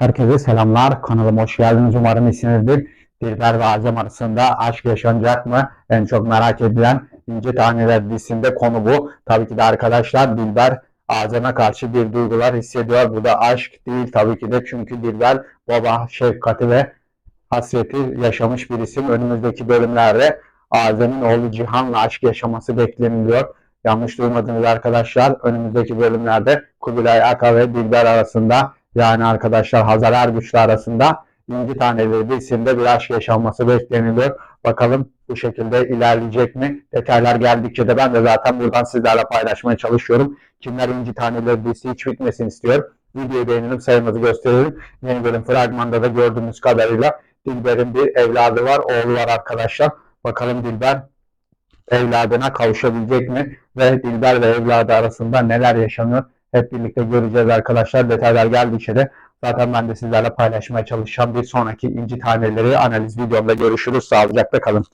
Herkese selamlar. Kanalıma hoş geldiniz. Umarım iyisinizdir. Dilber ve Azem arasında aşk yaşanacak mı? En çok merak edilen İnce Taneler dizisinde konu bu. Tabii ki de arkadaşlar Dilber Azem'e karşı bir duygular hissediyor. Bu da aşk değil tabii ki de çünkü Dilber baba şefkati ve hasreti yaşamış bir isim. Önümüzdeki bölümlerde Azem'in oğlu Cihan'la aşk yaşaması bekleniliyor. Yanlış duymadınız arkadaşlar. Önümüzdeki bölümlerde Kubilay Aka ve Dilber arasında yani arkadaşlar Hazar Ergüçlü arasında İnci Taneleri dizisinde bir aşk yaşanması bekleniliyor. Bakalım bu şekilde ilerleyecek mi? Detaylar geldikçe de ben de zaten buradan sizlerle paylaşmaya çalışıyorum. Kimler İnci Taneleri dizisi hiç bitmesin istiyor. Videoyu beğenip sayımızı gösterelim. Yeni bölüm fragmanda da gördüğümüz kadarıyla Dilber'in bir evladı var, oğlu var arkadaşlar. Bakalım Dilber evladına kavuşabilecek mi? Ve Dilber ve evladı arasında neler yaşanıyor? Hep birlikte göreceğiz arkadaşlar. Detaylar geldikçe de zaten ben de sizlerle paylaşmaya çalışacağım. Bir sonraki inci taneleri analiz videomda görüşürüz. Sağlıcakla kalın.